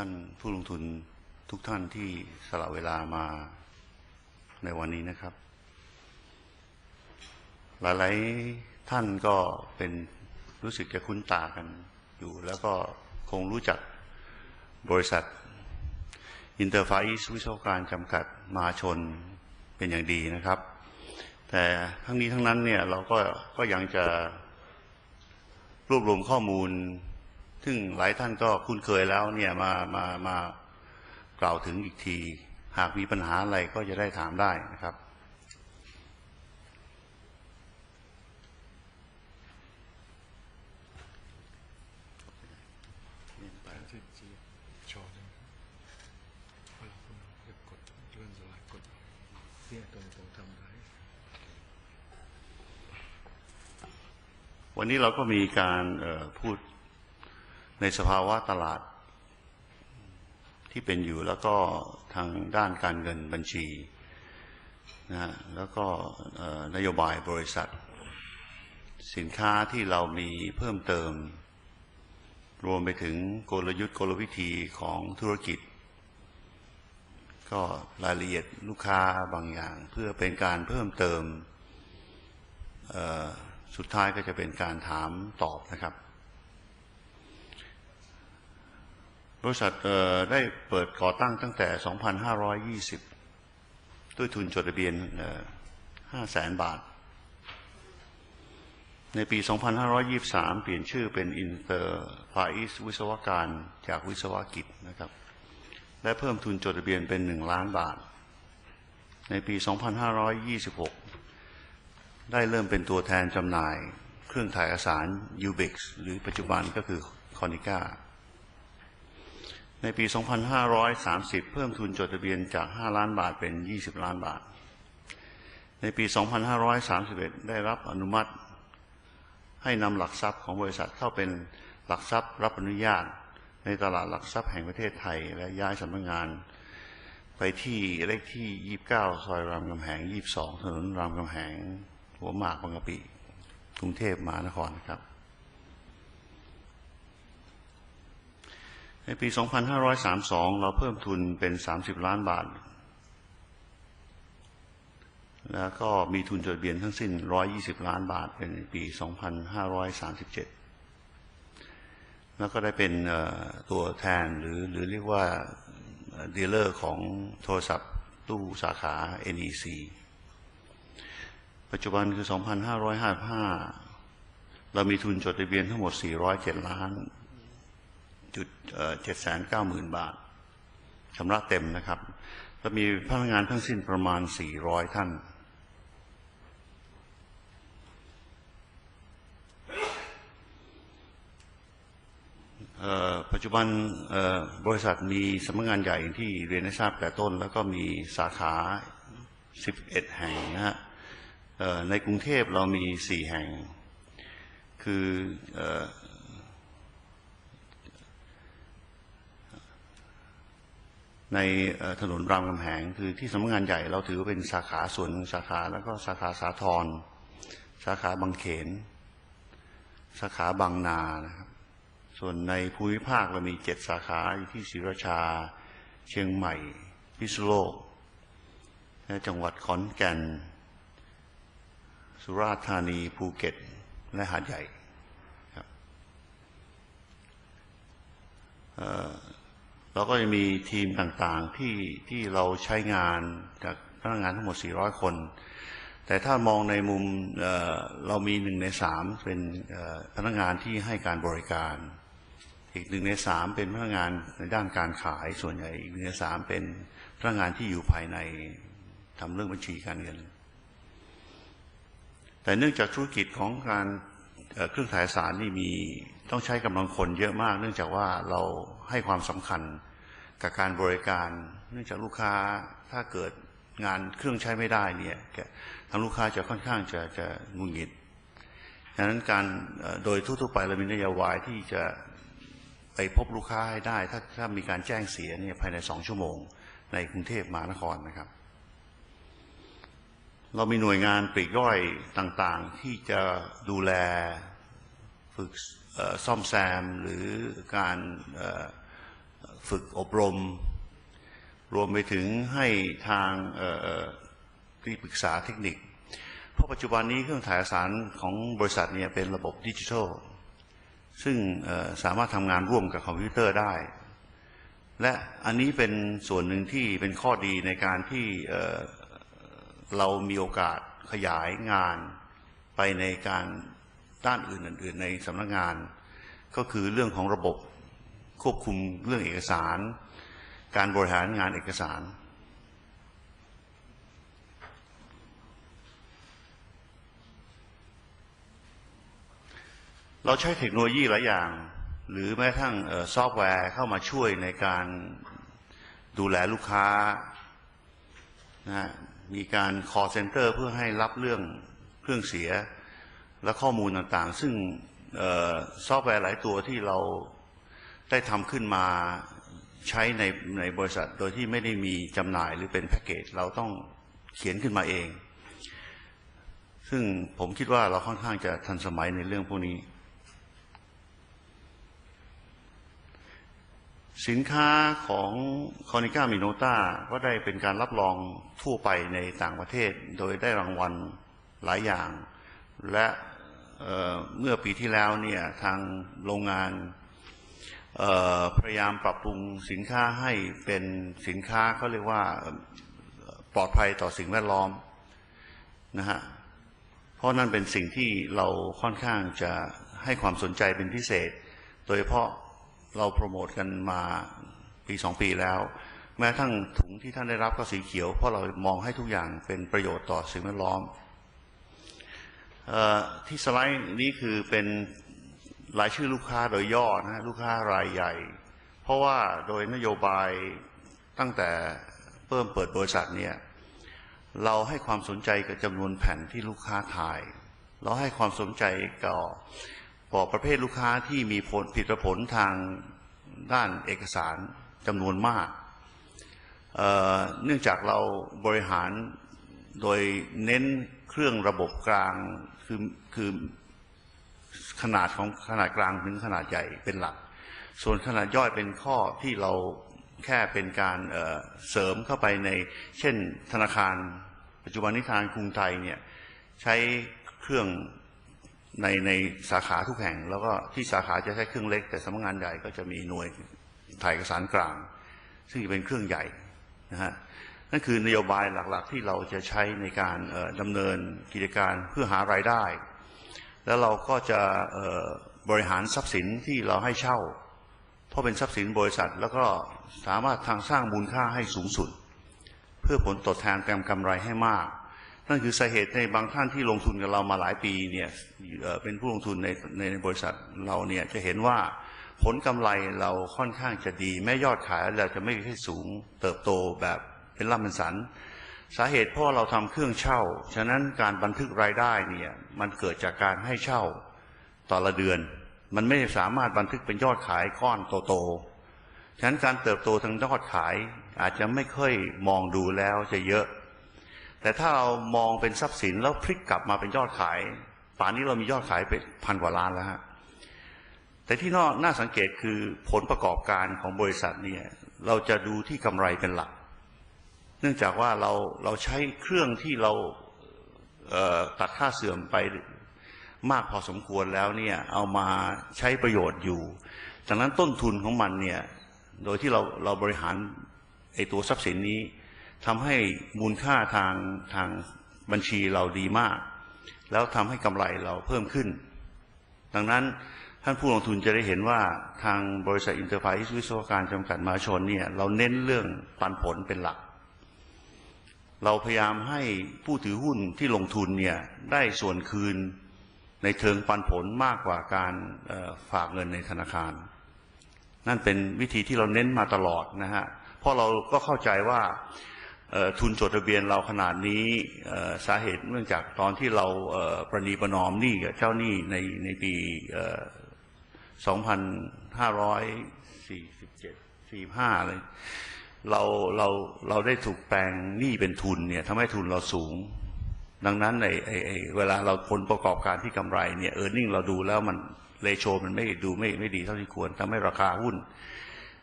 ท่านผู้ลงทุนทุกท่านที่สละเวลามาในวันนี้นะครับ หลายๆท่านก็เป็นรู้สึกจะคุ้นตากันอยู่ แล้วก็คงรู้จักบริษัท อินเตอร์ไฟส์วิศวการจำกัดมาชนเป็นอย่างดีนะครับ แต่ทั้งนี้ทั้งนั้นเนี่ยเราก็ก็ยังจะรวบรวมข้อมูล ซึ่งหลายท่านก็คุ้นเคยแล้วเนี่ยมามามากล่าวถึงอีกที หากมีปัญหาอะไรก็จะได้ถามได้นะครับวันนี้เราก็มีการพูด ในสภาวะตลาด ที่เป็นอยู่แล้วก็ทางด้านการเงินบัญชีนะฮะแล้วก็นโยบายบริษัท สินค้าที่เรามีเพิ่มเติม รวมไปถึงกลยุทธ์กลวิธีของธุรกิจ ก็รายละเอียดลูกค้าบางอย่าง เพื่อเป็นการเพิ่มเติม สุดท้ายก็จะเป็นการถามตอบนะครับ บริษัทได้เปิดก่อตั้งตั้งแต่ 2520 ด้วยทุนจดทะเบียน5แสนบาท ในปี 2523 เปลี่ยนชื่อเป็นอินเตอร์พาอิสวิศวการจากวิศวกิจนะครับ และเพิ่มทุนจดทะเบียนเป็น 1 ล้านบาท ในปี 2526 ได้เริ่มเป็นตัวแทนจำหน่ายเครื่องถ่ายเอกสาร UBIX หรือปัจจุบันก็คือคอนิก้า ในปี 2530 เพิ่มทุนจดทะเบียนจาก 5 ล้านบาทเป็น 20 ล้านบาท ในปี 2531 ได้รับอนุมัติ ให้นำหลักทรัพย์ของบริษัทเข้าเป็นหลักทรัพย์รับอนุญาต ในตลาดหลักทรัพย์แห่งประเทศไทย และย้ายสำนักงาน ไปที่เลขที่ 29 ซอยรามคำแหง 22 ถนนรามคำแหง หัวหมากบางกะปิ กรุงเทพมหานครครับ ในปี 2532 เราเพิ่มทุนเป็น 30 ล้านบาท แล้วก็มีทุนจดทะเบียนทั้งสิ้น 120 ล้านบาทเป็นปี 2537 แล้วก็ได้เป็นตัวแทนหรือหรือเรียกว่าดีลเลอร์ของโทรศัพท์ตู้สาขา NEC ปัจจุบันคือ 2,555 เรามีทุนจดทะเบียนทั้งหมด 407 ล้าน จุดเจ็ดแสนเก้าหมื่นบาทชำระเต็มนะครับแล้วมีพนักงานทั้งสิ้นประมาณ400ท่าน ปัจจุบันบริษัทมีสำนักงานใหญ่ที่เรียนให้ทราบแต่ต้น แล้วก็มีสาขา 11 แห่งนะฮะในกรุงเทพเรามี 4 แห่ง คือเอ่อ ในถนนรามคำแหงคือที่สำนักงานใหญ่เราถือว่าเป็นสาขาส่วนหนึ่งสาขาแล้วก็สาขาสาทรสาขาบางเขน สาขาบางนานะครับส่วนในภูมิภาคเรามีเจ็ดสาขาอยู่ที่ศรีราชา เชียงใหม่ พิษณุโลก และจังหวัดขอนแก่น สุราษฎร์ธานีภูเก็ต และหาดใหญ่ครับ เราก็จะมีทีมต่างๆที่ที่เราใช้งานจากพนักงานทั้งหมด 400 คน แต่ถ้ามองในมุมเเรามีหนึ่งในสามเป็นพนักงานที่ให้การบริการ อีกหนึ่งในสามเป็นพนักงานในด้านการขายส่วนใหญ่อีกหนึ่งในสามเป็นพนักงานที่อยู่ภายในทำเรื่องบัญชีการเงิน แต่เนื่องจากธุรกิจของการเครื่องถ่ายสารนี่มี ต้องใช้กำลังคนเยอะมาก เนื่องจากว่าเราให้ความสำคัญกับการบริการ เนื่องจากลูกค้าถ้าเกิดงานเครื่องใช้ไม่ได้เนี่ยทางลูกค้าจะค่อนข้างจะจะงุนงิดดังนั้นการโดยทั่วๆไปเรามีนโยบายที่จะไปพบลูกค้าให้ได้ ถ้าถ้ามีการแจ้งเสียเนี่ยภายในสองชั่วโมง ในกรุงเทพมหานครนะครับ เรามีหน่วยงานปลีกย่อยต่างๆ ที่จะดูแลฝึก ซ่อมแซมหรือการฝึกอบรม รวมไปถึงให้ทางที่ปรึกษาเทคนิค เพราะปัจจุบันนี้เครื่องถ่ายเอกสารของบริษัทเนี่ยเป็นระบบดิจิทัล ซึ่งสามารถทำงานร่วมกับคอมพิวเตอร์ได้ และอันนี้เป็นส่วนหนึ่งที่เป็นข้อดีในการที่เรามีโอกาสขยายงานไปในการ ด้านอื่น ๆ ในสำนักงาน ก็คือเรื่องของระบบควบคุมเรื่องเอกสาร การบริหารงานเอกสาร เราใช้เทคโนโลยีหลายอย่าง หรือแม้กระทั่งออซอฟต์แวร์เข้ามาช่วยในการดูแลลูกค้านะฮะมีการ call center เพื่อให้รับเรื่องเครื่องเสีย และข้อมูลต่างๆ ซึ่งซอฟต์แวร์หลายตัวที่เราได้ทำขึ้นมาใช้ในในบริษัทโดยที่ไม่ได้มีจำหน่ายหรือเป็นแพ็กเกจเราต้องเขียนขึ้นมาเอง ซึ่งผมคิดว่าเราค่อนข้างจะทันสมัยในเรื่องพวกนี้ สินค้าของคอนิก้ามิโนต้าก็ได้เป็นการรับรองทั่วไปในต่างประเทศ โดยได้รางวัลหลายอย่าง และ เมื่อปีที่แล้วเนี่ยทางโรงงานพยายามปรับปรุงสินค้าให้เป็นสินค้าเขาเรียกว่าปลอดภัยต่อสิ่งแวดล้อมนะฮะเพราะนั่นเป็นสิ่งที่เราค่อนข้างจะให้ความสนใจเป็นพิเศษ โดยเฉพาะเราโปรโมทกันมาปีสองปีแล้ว แม้ทั้งถุงที่ท่านได้รับก็สีเขียว เพราะเรามองให้ทุกอย่างเป็นประโยชน์ต่อสิ่งแวดล้อม ที่สไลด์นี้คือเป็นรายชื่อลูกค้าโดยย่อนะลูกค้ารายใหญ่ เพราะว่าโดยนโยบายตั้งแต่เพิ่มเปิดบริษัทเนี่ยเราให้ความสนใจกับจำนวนแผ่นที่ลูกค้าถ่าย เราให้ความสนใจกับต่อประเภทลูกค้าที่มีผลผิดผลทางด้านเอกสารจำนวนมากเเนื่องจากเราบริหารโดยเน้นเครื่องระบบกลาง คือคือขนาดของขนาดกลางถึงขนาดใหญ่เป็นหลัก ส่วนขนาดย่อยเป็นข้อที่เราแค่เป็นการเเสริมเข้าไปใน เช่นธนาคาร ปัจจุบันนี้ธนาคารกรุงไทยเนี่ยใช้เครื่องในในสาขาทุกแห่ง แล้วก็ที่สาขาจะใช้เครื่องเล็ก แต่สำนักงานใหญ่ก็จะมีหน่วยถ่ายเอกสารกลาง ซึ่งจะเป็นเครื่องใหญ่นะฮะ นั่นคือนโยบายหลักๆ ที่เราจะใช้ในการดำเนินกิจการเพื่อหารายได้ แล้วเราก็จะบริหารทรัพย์สินที่เราให้เช่า เพราะเป็นทรัพย์สินบริษัท แล้วก็สามารถทางสร้างมูลค่าให้สูงสุด เพื่อผลตอบแทนแกมกำไรให้มาก นั่นคือสาเหตุในบางท่านที่ลงทุนกับเรามาหลายปีเนี่ยเอ่อเป็นผู้ลงทุนในในบริษัทเราเนี่ยจะเห็นว่าผลกำไรเราค่อนข้างจะดี แม้ยอดขายเราจะไม่ค่อยสูงเติบโตแบบ เป็นล่ำเป็นสัน สาเหตุเพราะว่าเราทำเครื่องเช่า ฉะนั้นการบันทึกรายได้เนี่ยมันเกิดจากการให้เช่าต่อละเดือน มันไม่สามารถบันทึกเป็นยอดขายก้อนโตๆฉะนั้นการเติบโตทางยอดขายอาจจะไม่ค่อยมองดูแล้วจะเยอะ แต่ถ้าเรามองเป็นทรัพย์สินแล้วพลิกกลับมาเป็นยอดขาย ป่านนี้เรามียอดขายเป็นพันกว่าล้านแล้วฮะแต่ที่น่าน่าสังเกตคือผลประกอบการของบริษัทเนี่ยเราจะดูที่กำไรเป็นหลัก เนื่องจากว่าเราเราใช้เครื่องที่เราเตัดค่าเสื่อมไปมากพอสมควรแล้วเนี่ยเอามาใช้ประโยชน์อยู่จากนั้นต้นทุนของมันเนี่ยโดยที่เราเราบริหารไอตัวทรัพย์สินนี้ทำให้มูลค่าทางทางบัญชีเราดีมาก แล้วทำให้กำไรเราเพิ่มขึ้น ดังนั้นท่านผู้ลงทุนจะได้เห็นว่าทางบริษัทอินเตอร์ไพรส์วิศวการจำกัดมหาชนเนี่ยเราเน้นเรื่องปันผลเป็นหลัก เราพยายามให้ผู้ถือหุ้นที่ลงทุนเนี่ยได้ส่วนคืนในเชิงปันผลมากกว่าการฝากเงินในธนาคาร นั่นเป็นวิธีที่เราเน้นมาตลอดนะฮะเพราะเราก็เข้าใจว่าทุนจดทะเบียนเราขนาดนี้สาเหตุเนื่องจากตอนที่เราประนีประนอมหนี้กับเจ้าหนี้ในในปี 2547 45เลย เราเราเราได้ถูกแปลงหนี้เป็นทุนเนี่ยทำให้ทุนเราสูง ดังนั้นในไอ้ไอ้เวลาเราผลประกอบการที่กำไรเนี่ยเออร์เน็งเราดูแล้วมันเลโชมันไม่ดูไม่ไม่ดีเท่าที่ควรทำให้ราคาหุ้น